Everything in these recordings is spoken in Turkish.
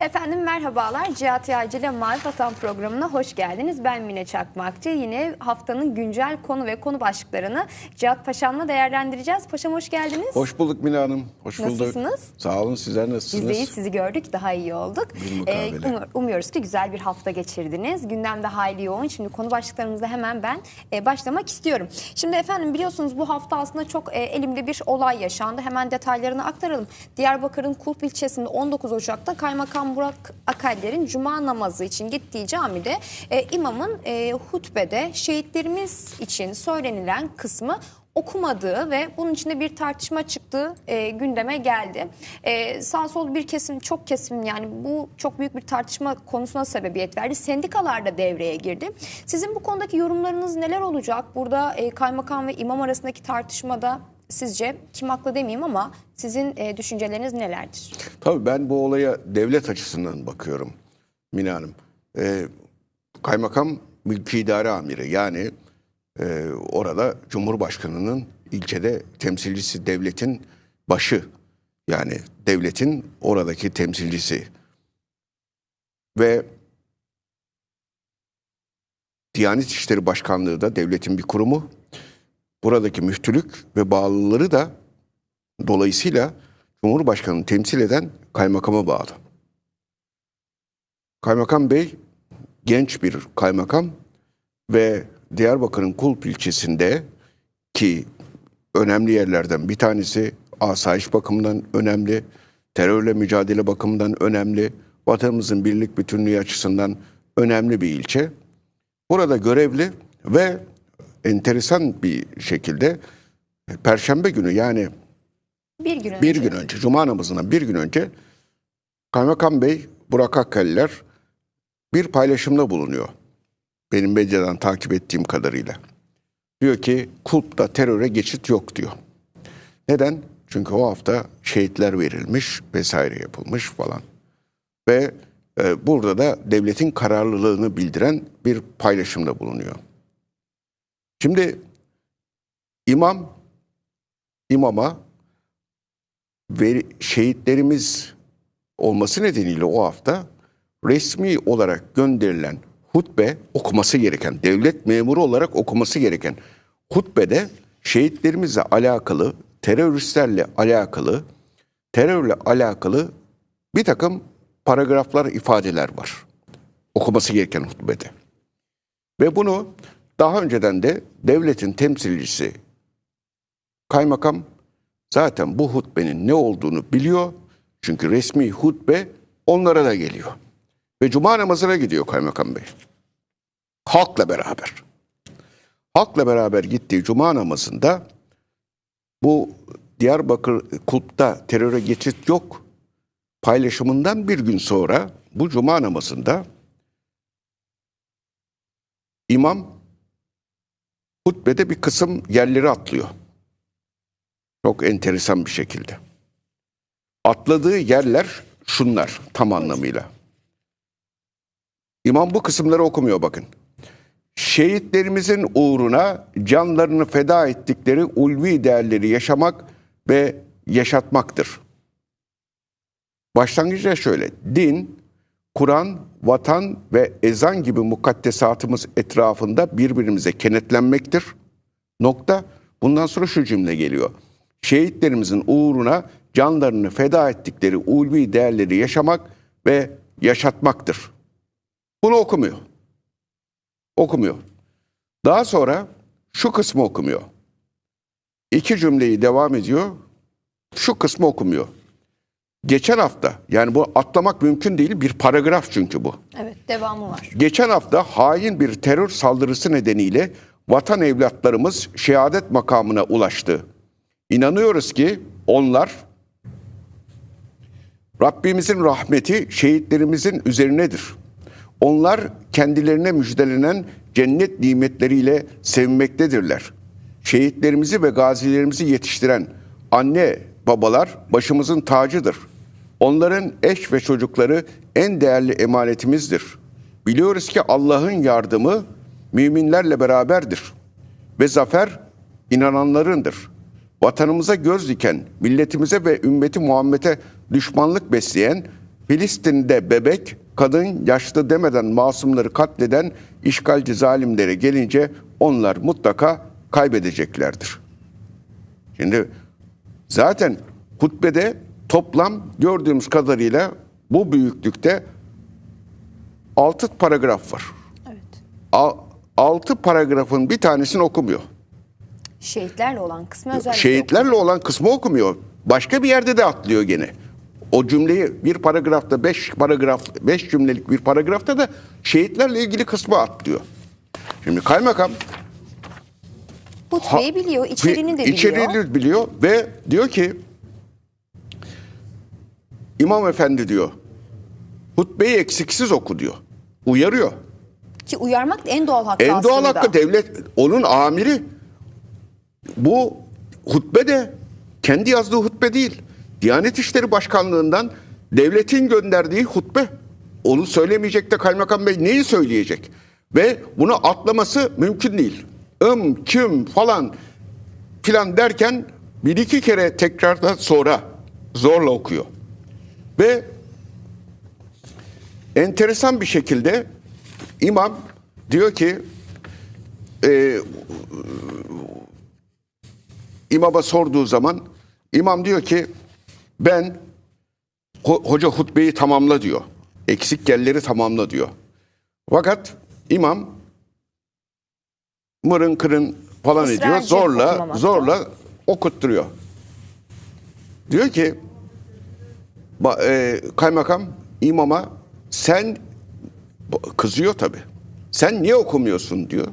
Efendim merhabalar. Cihat Yaycı ile Marif Vatan programına hoş geldiniz. Ben Mine Çakmakçı. Yine haftanın güncel konu ve konu başlıklarını Cihat Paşam'la değerlendireceğiz. Paşam hoş geldiniz. Hoş bulduk Mine Hanım. Hoş bulduk. Nasılsınız? Sağ olun sizler Biz nasılsınız? de iyi, sizi gördük, daha iyi olduk. Mukabele. umur- umuyoruz ki güzel bir hafta geçirdiniz. Gündemde hayli yoğun. Şimdi konu başlıklarımızda hemen ben e, başlamak istiyorum. Şimdi efendim biliyorsunuz bu hafta aslında çok e, elimde bir olay yaşandı. Hemen detaylarını aktaralım. Diyarbakır'ın Kulp ilçesinde 19 Ocak'ta Kaymakam Burak Akaller'in Cuma namazı için gittiği camide e, imamın e, hutbede şehitlerimiz için söylenilen kısmı okumadığı ve bunun içinde bir tartışma çıktığı e, gündeme geldi. E, sağ sol bir kesim çok kesim yani bu çok büyük bir tartışma konusuna sebebiyet verdi. Sendikalar da devreye girdi. Sizin bu konudaki yorumlarınız neler olacak? Burada e, kaymakam ve imam arasındaki tartışmada sizce kim haklı demeyeyim ama sizin e, düşünceleriniz nelerdir? Tabii ben bu olaya devlet açısından bakıyorum Mine Hanım. Ee, kaymakam mülki idare amiri yani e, orada Cumhurbaşkanı'nın ilçede temsilcisi devletin başı yani devletin oradaki temsilcisi ve Diyanet İşleri Başkanlığı da devletin bir kurumu. Buradaki müftülük ve bağlıları da dolayısıyla Cumhurbaşkanı'nı temsil eden kaymakama bağlı. Kaymakam Bey genç bir kaymakam ve Diyarbakır'ın Kulp ilçesinde ki önemli yerlerden bir tanesi asayiş bakımından önemli, terörle mücadele bakımından önemli, vatanımızın birlik bütünlüğü açısından önemli bir ilçe. Burada görevli ve enteresan bir şekilde Perşembe günü yani Bir gün önce. bir gün önce, Cuma namazından bir gün önce Kaymakam Bey Burak Akkalliler bir paylaşımda bulunuyor. Benim medyadan takip ettiğim kadarıyla. Diyor ki kulpta teröre geçit yok diyor. Neden? Çünkü o hafta şehitler verilmiş vesaire yapılmış falan. Ve e, burada da devletin kararlılığını bildiren bir paylaşımda bulunuyor. Şimdi imam imama ve şehitlerimiz olması nedeniyle o hafta resmi olarak gönderilen hutbe okuması gereken, devlet memuru olarak okuması gereken hutbede şehitlerimizle alakalı, teröristlerle alakalı, terörle alakalı bir takım paragraflar, ifadeler var. Okuması gereken hutbede. Ve bunu daha önceden de devletin temsilcisi kaymakam zaten bu hutbenin ne olduğunu biliyor. Çünkü resmi hutbe onlara da geliyor. Ve cuma namazına gidiyor kaymakam bey. Halkla beraber. Halkla beraber gittiği cuma namazında bu Diyarbakır kulpta teröre geçit yok paylaşımından bir gün sonra bu cuma namazında imam hutbede bir kısım yerleri atlıyor. Çok enteresan bir şekilde. Atladığı yerler şunlar tam anlamıyla. İmam bu kısımları okumuyor bakın. Şehitlerimizin uğruna canlarını feda ettikleri ulvi değerleri yaşamak ve yaşatmaktır. Başlangıçta şöyle. Din, Kur'an, vatan ve ezan gibi mukaddesatımız etrafında birbirimize kenetlenmektir. Nokta. Bundan sonra şu cümle geliyor. Şehitlerimizin uğruna canlarını feda ettikleri ulvi değerleri yaşamak ve yaşatmaktır. Bunu okumuyor. Okumuyor. Daha sonra şu kısmı okumuyor. İki cümleyi devam ediyor. Şu kısmı okumuyor. Geçen hafta yani bu atlamak mümkün değil bir paragraf çünkü bu. Evet devamı var. Geçen hafta hain bir terör saldırısı nedeniyle vatan evlatlarımız şehadet makamına ulaştı. İnanıyoruz ki onlar Rabbimizin rahmeti şehitlerimizin üzerinedir. Onlar kendilerine müjdelenen cennet nimetleriyle sevmektedirler. Şehitlerimizi ve gazilerimizi yetiştiren anne, babalar başımızın tacıdır. Onların eş ve çocukları en değerli emanetimizdir. Biliyoruz ki Allah'ın yardımı müminlerle beraberdir ve zafer inananlarındır. Vatanımıza göz diken, milletimize ve ümmeti Muhammed'e düşmanlık besleyen Filistin'de bebek, kadın, yaşlı demeden masumları katleden işgalci zalimlere gelince onlar mutlaka kaybedeceklerdir. Şimdi zaten hutbede toplam gördüğümüz kadarıyla bu büyüklükte 6 paragraf var. Evet. 6 paragrafın bir tanesini okumuyor. Şehitlerle olan kısmı özellikle Şehitlerle olan kısmı okumuyor. Başka bir yerde de atlıyor gene. O cümleyi bir paragrafta, beş paragraf, beş cümlelik bir paragrafta da şehitlerle ilgili kısmı atlıyor. Şimdi kaymakam hutbeyi biliyor, içeriğini de biliyor. içeriğini biliyor ve diyor ki İmam Efendi diyor hutbeyi eksiksiz oku diyor. Uyarıyor. Ki uyarmak da en doğal hakkı En doğal aslında. hakkı devlet onun amiri. Bu hutbe de kendi yazdığı hutbe değil. Diyanet İşleri Başkanlığından devletin gönderdiği hutbe. Onu söylemeyecek de kaymakam bey neyi söyleyecek? Ve bunu atlaması mümkün değil. Im, kim falan filan derken bir iki kere tekrardan sonra zorla okuyor. Ve enteresan bir şekilde imam diyor ki e, imama sorduğu zaman imam diyor ki ben ho- hoca hutbeyi tamamla diyor. Eksik yerleri tamamla diyor. Fakat imam mırın kırın falan ediyor. Israrcı Zorla okumamakta. zorla okutturuyor. Diyor ki e, kaymakam imama sen kızıyor tabii. Sen niye okumuyorsun diyor.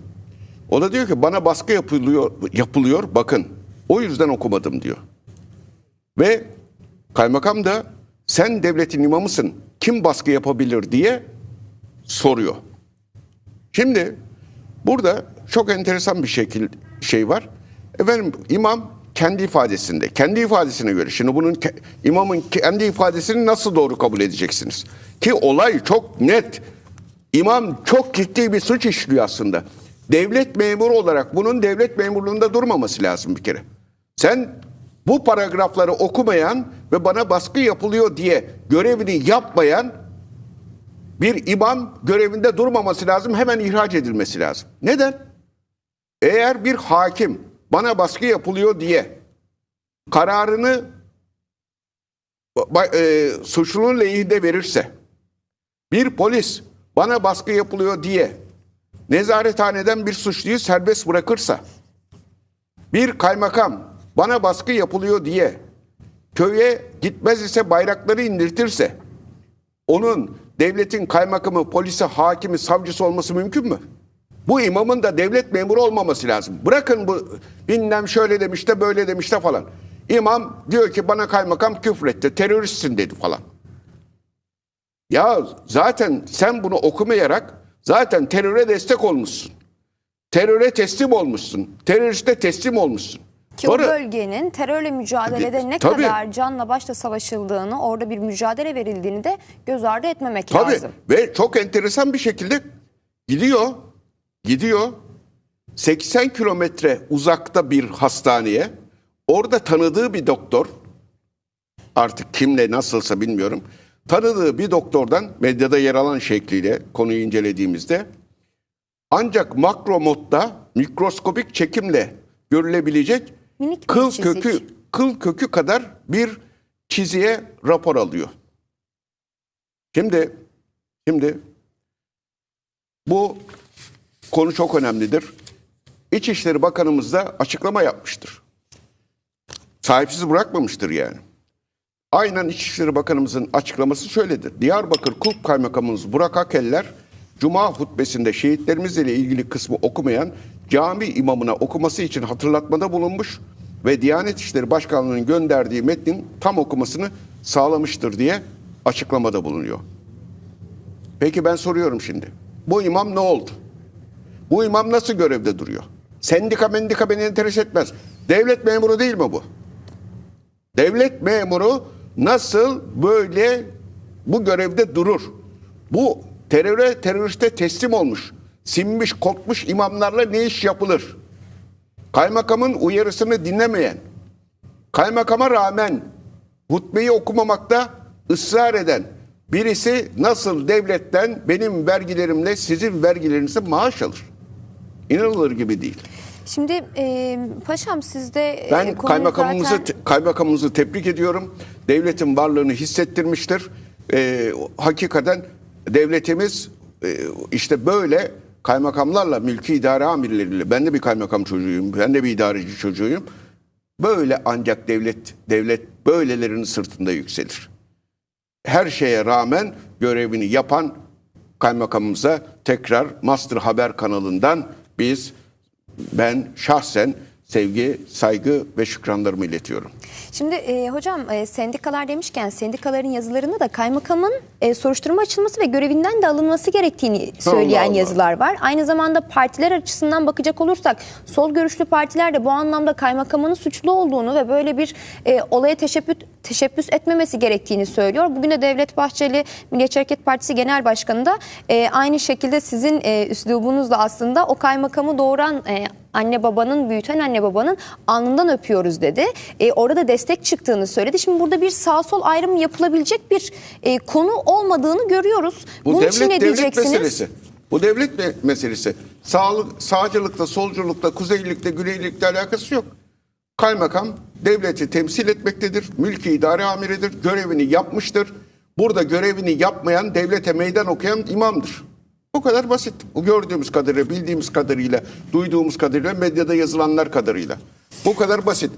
O da diyor ki bana baskı yapılıyor yapılıyor bakın. O yüzden okumadım diyor. Ve kaymakam da sen devletin imamısın. Kim baskı yapabilir diye soruyor. Şimdi burada çok enteresan bir şekil şey var. Efendim imam kendi ifadesinde, kendi ifadesine göre. Şimdi bunun imamın kendi ifadesini nasıl doğru kabul edeceksiniz? Ki olay çok net. İmam çok ciddi bir suç işliyor aslında. Devlet memuru olarak bunun devlet memurluğunda durmaması lazım bir kere. Sen bu paragrafları okumayan ve bana baskı yapılıyor diye görevini yapmayan bir imam görevinde durmaması lazım, hemen ihraç edilmesi lazım. Neden? Eğer bir hakim bana baskı yapılıyor diye kararını e, suçlunun lehinde verirse, bir polis bana baskı yapılıyor diye nezarethaneden bir suçluyu serbest bırakırsa, bir kaymakam bana baskı yapılıyor diye köye gitmez ise bayrakları indirtirse, onun devletin kaymakamı, polisi, hakimi, savcısı olması mümkün mü? Bu imamın da devlet memuru olmaması lazım. Bırakın bu bilmem şöyle demiş de böyle demiş de falan. İmam diyor ki bana kaymakam küfretti, teröristsin dedi falan. Ya zaten sen bunu okumayarak zaten teröre destek olmuşsun. Teröre teslim olmuşsun. Teröriste teslim olmuşsun. Ki Sonra- o bölgenin terörle mücadelede ne Tabii. kadar canla başla savaşıldığını, orada bir mücadele verildiğini de göz ardı etmemek Tabii lazım. ve çok enteresan bir şekilde gidiyor, gidiyor 80 kilometre uzakta bir hastaneye, orada tanıdığı bir doktor, artık kimle nasılsa bilmiyorum, tanıdığı bir doktordan medyada yer alan şekliyle konuyu incelediğimizde ancak makro modda mikroskopik çekimle görülebilecek Minik kıl çizik. kökü kıl kökü kadar bir çiziye rapor alıyor. Şimdi şimdi bu konu çok önemlidir. İçişleri Bakanımız da açıklama yapmıştır. Sahipsiz bırakmamıştır yani. Aynen İçişleri Bakanımızın açıklaması şöyledir. Diyarbakır Kulp Kaymakamımız Burak Akeller Cuma hutbesinde şehitlerimizle ilgili kısmı okumayan cami imamına okuması için hatırlatmada bulunmuş ve Diyanet İşleri Başkanlığı'nın gönderdiği metnin tam okumasını sağlamıştır diye açıklamada bulunuyor. Peki ben soruyorum şimdi. Bu imam ne oldu? Bu imam nasıl görevde duruyor? Sendika mendika beni enteres etmez. Devlet memuru değil mi bu? Devlet memuru nasıl böyle bu görevde durur? Bu teröre teröriste teslim olmuş, sinmiş, korkmuş imamlarla ne iş yapılır? Kaymakamın uyarısını dinlemeyen, kaymakama rağmen hutbeyi okumamakta ısrar eden Birisi nasıl devletten benim vergilerimle sizin vergilerinize maaş alır. İnanılır gibi değil. Şimdi e, paşam sizde e, Ben konuyu kaymakamımızı zaten- te- kaymakamımızı tebrik ediyorum. Devletin varlığını hissettirmiştir. Ee, hakikaten devletimiz e, işte böyle kaymakamlarla, mülki idare amirleriyle, ben de bir kaymakam çocuğuyum, ben de bir idareci çocuğuyum. Böyle ancak devlet devlet böylelerinin sırtında yükselir. Her şeye rağmen görevini yapan kaymakamımıza tekrar Master Haber kanalından biz ben şahsen sevgi, saygı ve şükranlarımı iletiyorum. Şimdi e, hocam e, sendikalar demişken sendikaların yazılarında da kaymakamın e, soruşturma açılması ve görevinden de alınması gerektiğini söyleyen Allah Allah. yazılar var. Aynı zamanda partiler açısından bakacak olursak sol görüşlü partiler de bu anlamda kaymakamın suçlu olduğunu ve böyle bir e, olaya teşebbüs, teşebbüs etmemesi gerektiğini söylüyor. Bugün de Devlet Bahçeli Milliyetçi Hareket Partisi Genel Başkanı da e, aynı şekilde sizin e, üslubunuzla aslında o kaymakamı doğuran e, anne babanın, büyüten anne babanın alnından öpüyoruz dedi. E, orada destek çıktığını söyledi. Şimdi burada bir sağ sol ayrımı yapılabilecek bir e, konu olmadığını görüyoruz. Bu Bunun devlet için ne devlet diyeceksiniz? meselesi. Bu devlet me- meselesi. Sağlık, sağcılıkta, solculukta, kuzeylilikte, güneylilikte alakası yok. Kaymakam devleti temsil etmektedir. Mülki idare amiridir. Görevini yapmıştır. Burada görevini yapmayan, devlete meydan okuyan imamdır. Bu kadar basit. Bu gördüğümüz kadarıyla, bildiğimiz kadarıyla, duyduğumuz kadarıyla, medyada yazılanlar kadarıyla. Bu kadar basit.